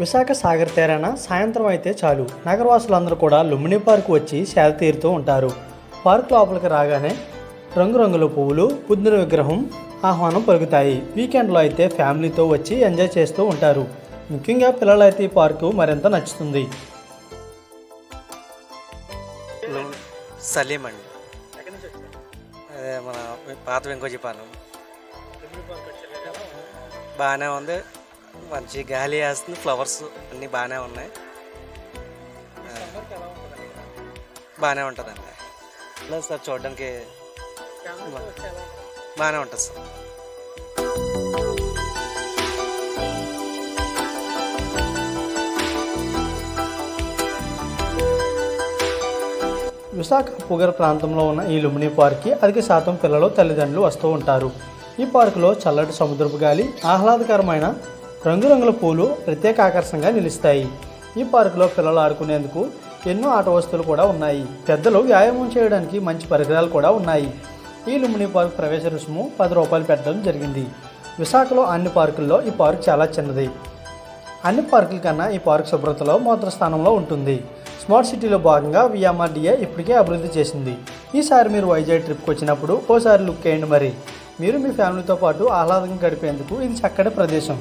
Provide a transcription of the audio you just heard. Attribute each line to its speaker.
Speaker 1: విశాఖ సాగర్ తీరాన సాయంత్రం అయితే చాలు. నగరవాసులందరూ కూడా లుంబిని పార్క్ వచ్చి సేద తీరుతూ ఉంటారు. పార్క్ లోపలికి రాగానే రంగురంగుల పువ్వులు బుద్ధుని విగ్రహం ఆహ్వానం పలుకుతాయి. వీకెండ్లో అయితే ఫ్యామిలీతో వచ్చి ఎంజాయ్ చేస్తూ ఉంటారు. ముఖ్యంగా పిల్లలైతే ఈ పార్కు మరింత నచ్చుతుంది.
Speaker 2: సలీం అండి. అదే మన పాత వెంకోజీపాలెం బాగానే ఉంది. మంచి గాలి వేస్తుంది ఫ్లవర్స్ అన్నీ బాగానే ఉన్నాయి. బాగానే ఉంటుందండి. లేదు సార్ చూడడానికి బాగానే ఉంటుంది సార్.
Speaker 1: విశాఖ పొగర ప్రాంతంలో ఉన్న ఈ లుంబిని పార్క్కి అధిక శాతం పిల్లలు తల్లిదండ్రులు వస్తూ ఉంటారు. ఈ పార్కులో చల్లటి సముద్రపు గాలి ఆహ్లాదకరమైన రంగురంగుల పూలు ప్రత్యేక ఆకర్షణగా నిలుస్తాయి. ఈ పార్కులో పిల్లలు ఆడుకునేందుకు ఎన్నో ఆట వస్తువులు కూడా ఉన్నాయి. పెద్దలు వ్యాయామం చేయడానికి మంచి పరికరాలు కూడా ఉన్నాయి. ఈ లుంబిని పార్క్ ప్రవేశ రుసుము పది రూపాయలు పెట్టడం జరిగింది. విశాఖలో అన్ని పార్కుల్లో ఈ పార్క్ చాలా చిన్నది. అన్ని పార్కుల కన్నా ఈ పార్క్ శుభ్రతలో మొదటి స్థానంలో ఉంటుంది. స్మార్ట్ సిటీలో భాగంగా విఎంఆర్డీఏ ఇప్పటికే అభివృద్ధి చేసింది. ఈసారి మీరు వైజాగ్ ట్రిప్కి వచ్చినప్పుడు ఓసారి లుక్ వేయండి మరి. మీరు మీ ఫ్యామిలీతో పాటు ఆహ్లాదంగా గడిపేందుకు ఇది చక్కటి ప్రదేశం.